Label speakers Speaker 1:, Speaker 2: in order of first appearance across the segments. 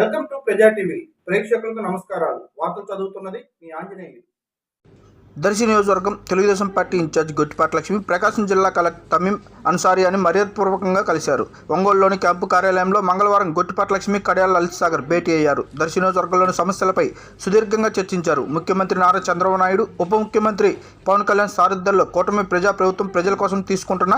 Speaker 1: ప్రజా టీవీ. ప్రేక్షకులకు నమస్కారాలు. వార్తలు చదువుతున్నది మీ ఆంజనేయులు.
Speaker 2: దర్శి నియోజకవర్గం తెలుగుదేశం పార్టీ ఇన్ఛార్జ్ గొట్టిపాటి లక్ష్మి ప్రకాశం జిల్లా కలెక్టర్ తమీం అన్సారీ అని మర్యాదపూర్వకంగా కలిశారు. ఒంగోలులోని క్యాంపు కార్యాలయంలో మంగళవారం గొట్టిపాటి లక్ష్మి కడియాల లలిత్ సాగర్ భేటీ అయ్యారు. దర్శి నియోజకవర్గంలోని సమస్యలపై సుదీర్ఘంగా చర్చించారు. ముఖ్యమంత్రి నారా చంద్రబాబు నాయుడు ఉప ముఖ్యమంత్రి పవన్ కళ్యాణ్ సారథ్యంలో కూటమి ప్రజా ప్రభుత్వం ప్రజల కోసం తీసుకుంటున్న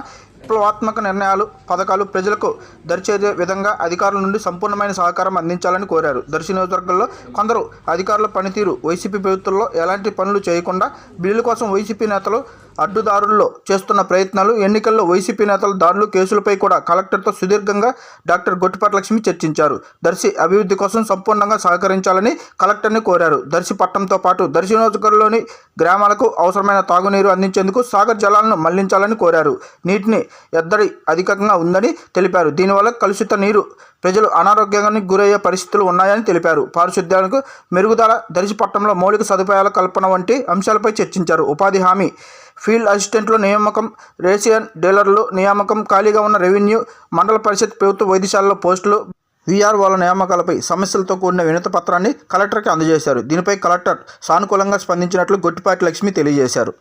Speaker 2: విప్లవాత్మక నిర్ణయాలు పథకాలు ప్రజలకు దరిచేదే విధంగా అధికారుల నుండి సంపూర్ణమైన సహకారం అందించాలని కోరారు. దర్శి నియోజకవర్గంలో కొందరు అధికారుల పనితీరు వైసీపీ ప్రభుత్వంలో ఎలాంటి పనులు చేయకుండా బిల్లుల కోసం వైసీపీ నేతలు అడ్డుదారుల్లో చేస్తున్న ప్రయత్నాలు ఎన్నికల్లో వైసీపీ నేతల దాడులు కేసులపై కూడా కలెక్టర్తో సుదీర్ఘంగా డాక్టర్ గొట్టిపాటి లక్ష్మి చర్చించారు. దర్శి అభివృద్ధి కోసం సంపూర్ణంగా సహకరించాలని కలెక్టర్ని కోరారు. దర్శి పట్టణంతో పాటు దర్శి నియోజకవర్గంలోని గ్రామాలకు అవసరమైన తాగునీరు అందించేందుకు సాగర్ జలాలను మళ్ళించాలని కోరారు. నీటిని ఎద్దడి అధికంగా ఉందని తెలిపారు. దీనివల్ల కలుషిత నీరు ప్రజలు అనారోగ్యానికి గురయ్యే పరిస్థితులు ఉన్నాయని తెలిపారు. పారిశుద్ధ్యానికి మెరుగుదల దర్శి మౌలిక సదుపాయాల కల్పన వంటి అంశాలపై చర్చించారు. ఉపాధి హామీ ఫీల్డ్ అసిస్టెంట్లు నియామకం రేషియన్ డీలర్లు నియామకం ఖాళీగా ఉన్న రెవెన్యూ మండల పరిషత్ ప్రభుత్వ వైద్యశాలలో పోస్టులు వీఆర్ఓల నియామకాలపై సమస్యలతో కూడిన వినతి పత్రాన్ని కలెక్టర్కి అందజేశారు. దీనిపై కలెక్టర్ సానుకూలంగా స్పందించినట్లు గొట్టిపాటి లక్ష్మి తెలియజేశారు.